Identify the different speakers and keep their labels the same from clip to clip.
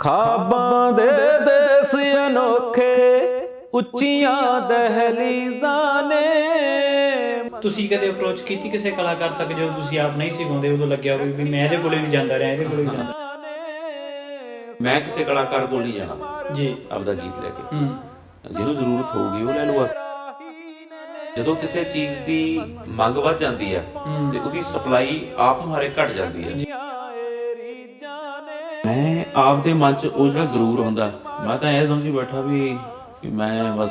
Speaker 1: ਖਾਬਾਂ ਦੇ ਦੇਸ ਅਨੋਖੇ ਉੱਚੀਆਂ ਦਹਲੀਜ਼ਾਂ ਨੇ।
Speaker 2: ਤੁਸੀਂ ਕਦੇ ਅਪਰੋਚ ਕੀਤੀ ਕਿਸੇ ਕਲਾਕਾਰ ਤੱਕ ਜਦੋਂ ਤੁਸੀਂ ਆਪ ਨਹੀਂ ਸੀ ਗਾਉਂਦੇ ਉਦੋਂ ਲੱਗਿਆ ਹੋਵੇ ਵੀ ਮੈਂ ਇਹਦੇ ਕੋਲੇ ਵੀ ਜਾਂਦਾ ਰਿਹਾ ਇਹਦੇ ਕੋਲੇ ਵੀ ਜਾਂਦਾ
Speaker 3: ਮੈਂ ਕਿਸੇ ਕਲਾਕਾਰ ਕੋਲ ਨਹੀਂ ਜਾਣਾ।
Speaker 2: ਜੀ।
Speaker 3: ਆਪਦਾ ਗੀਤ ਲੈ ਕੇ।
Speaker 2: ਹੂੰ।
Speaker 3: ਜਿਹਨੂੰ ਜ਼ਰੂਰਤ ਹੋਊਗੀ ਉਹ ਲੈ ਲਊਗਾ। ਜਦੋਂ ਕਿਸੇ ਚੀਜ਼ ਦੀ ਮੰਗ ਵੱਧ ਜਾਂਦੀ ਹੈ ਤੇ ਉਹਦੀ ਸਪਲਾਈ ਆਪ ਮੁਹਾਰੇ ਘਟ ਜਾਂਦੀ ਹੈ। ਮੈਂ ਆਪਦੇ ਮਨ 'ਚ ਉਹ ਜਿਹੜਾ ਗਰੂਰ ਹੁੰਦਾ ਮੈਂ ਤਾਂ ਇਹ ਸਮਝੀ ਬੈਠਾ ਵੀ ਕਿ ਮੈਂ ਬਸ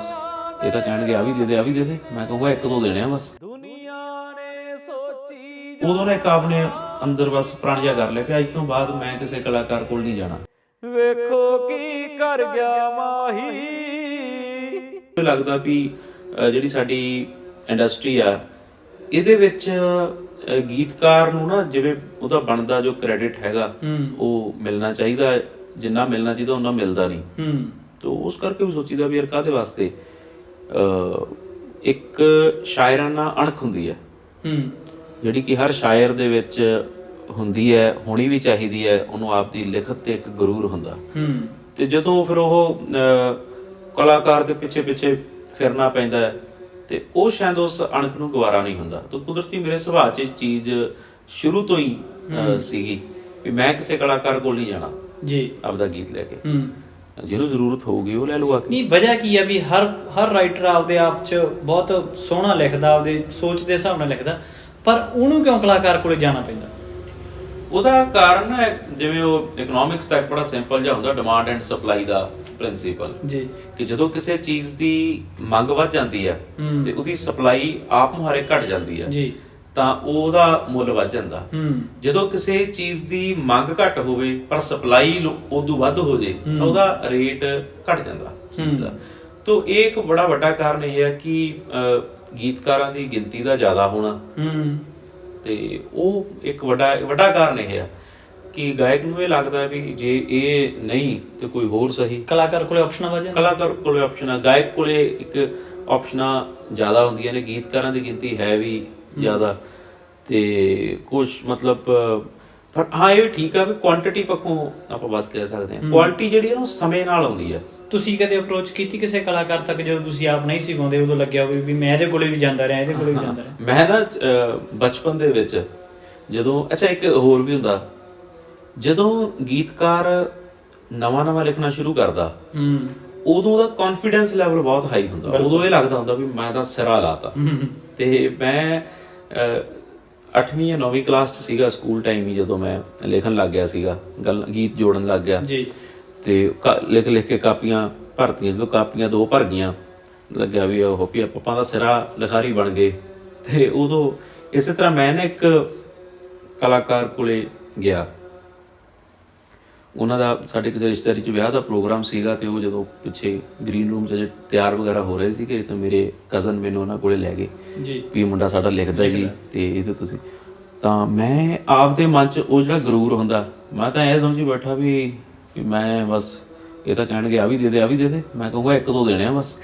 Speaker 3: ਇਹ ਤਾਂ ਕਹਿਣਗੇ ਆ ਵੀ ਦੇ ਦੇ ਆ ਵੀ ਦੇ ਦੇ ਮੈਂ ਕਹੂੰਗਾ ਇੱਕ ਦੋ ਦੇਣੇ ਆ ਬਸ।
Speaker 1: ਦੁਨੀਆ ਨੇ ਸੋਚੀ
Speaker 3: ਉਦੋਂ ਨੇ ਇੱਕ ਆਪਣੇ ਅੰਦਰ ਬਸ ਪ੍ਰਣ ਜਿਹਾ ਕਰ ਲਿਆ ਕਿ ਅੱਜ ਤੋਂ ਬਾਅਦ ਮੈਂ ਕਿਸੇ ਕਲਾਕਾਰ ਕੋਲ ਨਹੀਂ ਜਾਣਾ।
Speaker 1: ਵੇਖੋ ਕੀ ਕਰ ਗਿਆ ਮਾਹੀ।
Speaker 3: ਲੱਗਦਾ ਵੀ ਜਿਹੜੀ ਸਾਡੀ ਇੰਡਸਟਰੀ ਆ ਇਹਦੇ ਵਿੱਚ ਗੀਤਕਾਰ ਨੂੰ ਨਾ ਜਿਵੇਂ ਉਹਦਾ ਬਣਦਾ ਜੋ ਕ੍ਰੈਡਿਟ ਹੈਗਾ ਉਹ ਮਿਲਣਾ ਚਾਹੀਦਾ। ਜਿੰਨਾ ਮਿਲਣਾ ਚਾਹੀਦਾ ਉਹਨਾਂ ਮਿਲਦਾ ਨਹੀਂ।
Speaker 2: ਹੂੰ।
Speaker 3: ਤੋ ਉਸ ਕਰਕੇ ਵੀ ਸੋਚੀਦਾ ਵੀ ਯਾਰ ਕਾਦੇ ਵਾਸਤੇ? ਇੱਕ ਸ਼ਾਇਰਾਨਾ ਅਣਖ ਹੁੰਦੀ ਹੈ।
Speaker 2: ਹੂੰ।
Speaker 3: ਜਿਹੜੀ ਕਿ ਹਰ ਸ਼ਾਇਰ ਦੇ ਵਿੱਚ ਹੁੰਦੀ ਹੈ ਹੋਣੀ ਵੀ ਚਾਹੀਦੀ ਹੈ ਉਹਨੂੰ ਆਪ ਦੀ ਲਿਖਤ ਤੇ ਇੱਕ ਗਰੂਰ ਹੁੰਦਾ।
Speaker 2: ਹੂੰ।
Speaker 3: ਤੇ ਜਦੋਂ ਫਿਰ ਉਹ ਕਲਾਕਾਰ ਦੇ ਪਿੱਛੇ ਪਿੱਛੇ ਫਿਰਨਾ ਪੈਂਦਾ ਹੈ ਤੇ ਉਹ ਸ਼ਾਇਦ ਉਸ ਅਣਖ ਨੂੰ ਗਵਾਰਾ ਨਹੀਂ ਹੁੰਦਾ। ਤਾਂ ਕੁਦਰਤੀ ਮੇਰੇ ਸੁਭਾਅ 'ਚ ਇਹ ਚੀਜ਼ ਸ਼ੁਰੂ ਤੋਂ ਹੀ ਸੀਗੀ ਵੀ ਮੈਂ ਕਿਸੇ ਕਲਾਕਾਰ ਕੋਲ ਨਹੀਂ ਜਾਣਾ।
Speaker 2: ਜੀ।
Speaker 3: ਆਪਦਾ ਗੀਤ ਲੈ ਕੇ।
Speaker 2: ਹੂੰ।
Speaker 3: ਜਿਹਨੂੰ ਜ਼ਰੂਰਤ ਹੋਊਗੀ ਉਹ ਲੈ ਲਊਗਾ।
Speaker 2: ਨਹੀਂ ਵਜ੍ਹਾ ਕੀ ਹੈ ਵੀ ਹਰ ਹਰ ਰਾਈਟਰ ਆਪਦੇ ਆਪ 'ਚ ਬਹੁਤ ਸੋਹਣਾ ਲਿਖਦਾ ਆਪਦੇ ਸੋਚ ਦੇ ਹਿਸਾਬ ਨਾਲ ਲਿਖਦਾ ਪਰ ਉਹਨੂੰ ਕਿਉਂ ਕਲਾਕਾਰ ਕੋਲੇ ਜਾਣਾ ਪੈਂਦਾ?
Speaker 3: ਉਹਦਾ ਕਾਰਨ ਹੈ ਜਿਵੇਂ ਉਹ ਇਕਨੋਮਿਕਸ ਦਾ ਇੱਕ ਬੜਾ ਸਿੰਪਲ ਜਿਹਾ ਹੁੰਦਾ ਡਿਮਾਂਡ ਐਂਡ ਸਪਲਾਈ ਦਾ ਪ੍ਰਿੰਸੀਪਲ
Speaker 2: ਜੀ।
Speaker 3: ਕਿ ਜਦੋਂ ਕਿਸੇ ਚੀਜ਼ ਦੀ ਮੰਗ ਵੱਧ ਜਾਂਦੀ ਹੈ
Speaker 2: ਹੂੰ।
Speaker 3: ਤੇ ਉਹਦੀ ਸਪਲਾਈ ਆਪ ਮੁਹਾਰੇ ਘਟ ਜਾਂਦੀ ਹੈ
Speaker 2: ਜੀ।
Speaker 3: ਤਾਂ ਉਹਦਾ ਮੁੱਲ ਵੱਧ ਜਾਂਦਾ।
Speaker 2: ਹੂੰ।
Speaker 3: ਜਦੋਂ ਕਿਸੇ ਚੀਜ਼ ਦੀ ਮੰਗ ਘੱਟ ਹੋਵੇ ਪਰ ਸਪਲਾਈ ਉਦੋਂ ਵੱਧ ਹੋ ਜੇ ਤਾਂ ਉਹਦਾ ਰੇਟ ਘਟ ਜਾਂਦਾ ਚੀਜ਼ ਦਾ। ਤੋਂ ਇਹ ਇੱਕ ਬੜਾ ਵੱਡਾ ਕਾਰਨ ਇਹ ਹੈ ਕਿ ਅਹ, ਗੀਤਕਾਰਾਂ ਦੀ ਗਿਣਤੀ ਦਾ ਜ਼ਿਆਦਾ ਹੋਣਾ।
Speaker 2: ਹੂੰ।
Speaker 3: ਤੇ ਉਹ ਇੱਕ ਵੱਡਾ ਵੱਡਾ ਕਾਰਨ ਇਹ ਹੈ ਕਿ ਗਾਇਕ ਨੂੰ ਇਹ ਲੱਗਦਾ ਵੀ ਜੇ ਇਹ ਨਹੀਂ ਤੇ ਕੋਈ ਹੋਰ ਸਹੀ।
Speaker 2: ਕਲਾਕਾਰ ਕੋਲੇ ਆਪਸ਼ਨਾਂ ਵਜ੍ਹਾ
Speaker 3: ਕਲਾਕਾਰ ਕੋਲੇ ਆਪਸ਼ਨਾਂ ਗਾਇਕ ਕੋਲੇ ਇੱਕ ਆਪਸ਼ਨਾਂ ਜ਼ਿਆਦਾ ਹੁੰਦੀਆਂ ਨੇ ਗੀਤਕਾਰਾਂ ਦੀ ਗਿਣਤੀ ਹੈ ਵੀ ਜ਼ਿਆਦਾ। ਤੇ ਕੁਝ ਮਤਲਬ ਪਰ ਹਾਂ ਇਹ ਵੀ ਠੀਕ ਆ ਵੀ ਕੁਆਂਟੀਟੀ ਪੱਖੋਂ ਆਪਾਂ ਬਾਤ ਕਹਿ ਸਕਦੇ ਹਾਂ। ਕੁਆਲਿਟੀ ਜਿਹੜੀ ਹੈ ਉਹ ਸਮੇਂ ਨਾਲ ਆਉਂਦੀ ਹੈ
Speaker 2: ਤੁਸੀਂ ਕਦੇ ਅਪਰੋਚ ਕੀਤੀ ਕਿਸੇ ਕਲਾਕਾਰ ਤੱਕ ਜਦੋਂ ਤੁਸੀਂ ਆਪ ਨਹੀਂ ਸੀ ਗਾਉਂਦੇ ਉਦੋਂ ਲੱਗਿਆ ਹੋਵੇ ਵੀ ਮੈਂ ਇਹਦੇ ਕੋਲੇ ਵੀ ਜਾਂਦਾ ਰਿਹਾ ਇਹਦੇ ਕੋਲੇ ਵੀ ਜਾਂਦਾ ਰਿਹਾ?
Speaker 3: ਮੈਂ ਨਾ ਬਚਪਨ ਦੇ ਵਿੱਚ ਜਦੋਂ ਅੱਛਾ ਇੱਕ ਹੋਰ ਵੀ ਹੁੰਦਾ। ਜਦੋਂ ਗੀਤਕਾਰ ਨਵਾਂ ਨਵਾਂ ਲਿਖਣਾ ਸ਼ੁਰੂ ਕਰਦਾ
Speaker 2: ਹੂੰ।
Speaker 3: ਉਦੋਂ ਦਾ ਕੌਨਫੀਡੈਂਸ ਲੈਵਲ ਬਹੁਤ ਹਾਈ ਹੁੰਦਾ। ਉਦੋਂ ਇਹ ਲੱਗਦਾ ਹੁੰਦਾ ਵੀ ਮੈਂ ਤਾਂ ਸਿਰਾ ਲਾਤਾ। ਤੇ ਮੈਂ 8ਵੀਂ ਜਾਂ 9ਵੀਂ ਕਲਾਸ ਚ ਸੀਗਾ ਸਕੂਲ ਟਾਈਮ ਹੀ ਜਦੋਂ ਮੈਂ ਲਿਖਣ ਲੱਗ ਗਿਆ ਸੀਗਾ ਗੀਤ ਜੋੜਨ ਲੱਗ ਗਿਆ।
Speaker 2: ਜੀ।
Speaker 3: ਤੇ ਲਿਖ ਲਿਖ ਕੇ ਕਾਪੀਆਂ ਭਰਤੀਆਂ ਜਦੋਂ ਕਾਪੀਆਂ ਦੋ ਭਰ ਗਈਆਂ ਲੱਗਿਆ ਵੀ ਉਹ ਵੀ ਪਪਾ ਦਾ ਸਿਰਾ ਲਿਖਾਰੀ ਬਣ ਗਏ। ਤੇ ਉਦੋਂ ਇਸੇ ਤਰ੍ਹਾਂ ਮੈਂ ਨਾ ਇੱਕ ਕਲਾਕਾਰ ਕੋਲੇ ਗਿਆ। ਉਹਨਾਂ ਦਾ ਸਾਡੇ ਕਿਸੇ ਰਿਸ਼ਤੇਦਾਰੀ ਚ ਵਿਆਹ ਦਾ ਪ੍ਰੋਗਰਾਮ ਸੀਗਾ ਤੇ ਉਹ ਜਦੋਂ ਪਿੱਛੇ ਗ੍ਰੀਨ ਰੂਮ 'ਚ ਜੇ ਤਿਆਰ ਵਗੈਰਾ ਹੋ ਰਹੇ ਸੀਗੇ ਤਾਂ ਮੇਰੇ ਕਜ਼ਨ ਮੈਨੂੰ ਉਹਨਾਂ ਕੋਲੇ ਲੈ ਗਏ
Speaker 2: ਜੀ।
Speaker 3: ਵੀ ਇਹ ਮੁੰਡਾ ਸਾਡਾ ਲਿਖਦਾ ਜੀ ਤੇ ਇਹਦੇ ਤੁਸੀਂ ਤਾਂ ਮੈਂ ਆਪਦੇ ਮਨ 'ਚ ਉਹ ਜਿਹੜਾ ਗਰੂਰ ਹੁੰਦਾ ਮੈਂ ਤਾਂ ਇਹ ਸਮਝੀ ਬੈਠਾ ਵੀ ਵੀ ਮੈਂ ਬਸ ਇਹ ਤਾਂ ਕਹਿਣਗੇ ਆ ਵੀ ਦੇ ਦੇ ਆ ਵੀ ਦੇ ਦੇ। ਮੈਂ ਕਹੂੰਗਾ ਇੱਕ ਦੋ ਦੇਣੇ ਆ ਬਸ।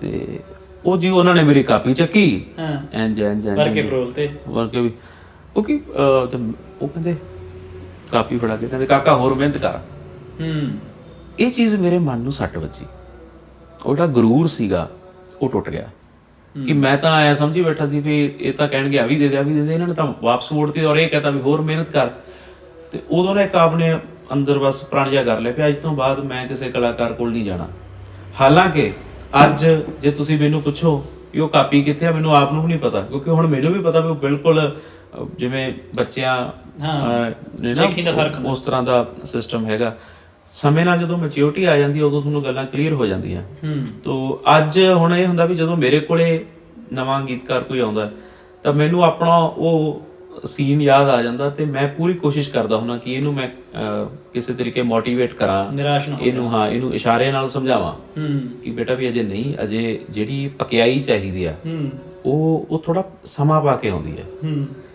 Speaker 3: ਤੇ ਉਹ ਜੀ ਉਹਨਾਂ ਨੇ ਮੇਰੀ ਕਾਪੀ ਚੱਕੀ।
Speaker 2: ਹਾਂ।
Speaker 3: ਐਨ ਜੈਨ ਜੈਨ
Speaker 2: ਵਰ ਕੇ ਫਰੋਲ ਤੇ।
Speaker 3: ਵਰਕੇ ਵੀ। ਕਿਉਂਕਿ ਉਹ ਕਹਿੰਦੇ ਕਾਪੀ ਫੜਾ ਕੇ ਕਹਿੰਦੇ ਕਾਕਾ ਹੋਰ ਮਿਹਨਤ ਕਰ।
Speaker 2: ਹੂੰ।
Speaker 3: ਇਹ ਚੀਜ਼ ਮੇਰੇ ਮਨ ਨੂੰ ਸੱਟ ਵੱਜੀ। ਉਹ ਜਿਹੜਾ ਗਰੂਰ ਸੀਗਾ ਉਹ ਟੁੱਟ ਗਿਆ। ਕਿ ਮੈਂ ਤਾਂ ਐ ਸਮਝੀ ਬੈਠਾ ਸੀ ਵੀ ਇਹ ਤਾਂ ਕਹਿਣਗੇ ਆ ਵੀ ਦੇ ਦੇ ਆ ਵੀ ਦੇ ਦੇ। ਇਹਨਾਂ ਨੇ ਤਾਂ ਵਾਪਸ ਮੋੜਤੀ ਔਰ ਇਹ ਕਹਤਾ ਵੀ ਹੋਰ ਮਿਹਨਤ ਕਰ। ਤੇ ਉਦੋਂ ਨੇ ਇੱਕ ਆਪਣੇ ਅੰਦਰ ਬਸ ਪ੍ਰਣ ਜਿਹਾ ਕਰ ਲਿਆ ਕਿ ਅੱਜ ਤੋਂ ਬਾਅਦ ਮੈਂ ਕਿਸੇ ਕਲਾਕਾਰ ਕੋਲ ਨਹੀਂ ਜਾਣਾ। ਹਾਲਾਂਕਿ ਅੱਜ ਜੇ ਤੁਸੀਂ ਮੈਨੂੰ ਪੁੱਛੋ ਕਿ ਉਹ ਕਾਪੀ ਕਿੱਥੇ ਆ ਮੈਨੂੰ ਆਪ ਨੂੰ ਵੀ ਨਹੀਂ ਪਤਾ ਕਿਉਂਕਿ ਹੁਣ ਮੈਨੂੰ ਵੀ ਪਤਾ ਵੀ ਉਹ ਬਿਲਕੁਲ ਜਿਵੇਂ ਬੱਚਿਆਂ
Speaker 2: ਹਾਂ, ਲੇਖੀ ਦਾ ਫ਼ਰਕ।
Speaker 3: ਉਸ ਤਰ੍ਹਾਂ ਦਾ ਸਿਸਟਮ ਹੈਗਾ। ਸਮੇਂ ਨਾਲ ਜਦੋਂ ਮੈਚਿਓਰਟੀ ਆ ਜਾਂਦੀ ਹੈ ਉਦੋਂ ਤੁਹਾਨੂੰ ਗੱਲਾਂ ਕਲੀਅਰ ਹੋ ਜਾਂਦੀਆਂ।
Speaker 2: ਹੂੰ।
Speaker 3: ਤੋ ਅੱਜ ਹੁਣ ਇਹ ਹੁੰਦਾ ਵੀ ਜਦੋਂ ਮੇਰੇ ਕੋਲੇ ਨਵਾਂ ਗੀਤਕਾਰ ਕੋਈ ਆਉਂਦਾ ਤਾਂ ਮੈਨੂੰ ਆਪਣਾ ਉਹ ਸੀਨ ਯਾਦ ਆ ਜਾਂਦਾ ਤੇ ਮੈਂ ਪੂਰੀ ਕੋਸ਼ਿਸ਼ ਕਰਦਾ ਹੁੰਦਾ ਕਿ ਇਹਨੂੰ ਮੈਂ ਕਿਸੇ ਤਰੀਕੇ ਮੋਟੀਵੇਟ ਕਰਾਂ।
Speaker 2: ਨਿਰਾਸ਼ ਨਾ
Speaker 3: ਇਹਨੂੰ ਹਾਂ ਇਹਨੂੰ ਇਸ਼ਾਰੇ ਨਾਲ ਸਮਝਾਵਾਂ ਕਿ ਬੇਟਾ ਵੀ ਅਜੇ ਨਹੀਂ ਅਜੇ ਜਿਹੜੀ ਪਕਿਆਈ ਚਾਹੀਦੀ ਆ ਉਹ ਉਹ ਥੋੜਾ ਸਮਾਂ ਪਾ ਕੇ ਆਉਂਦੀ
Speaker 2: ਹੂੰ।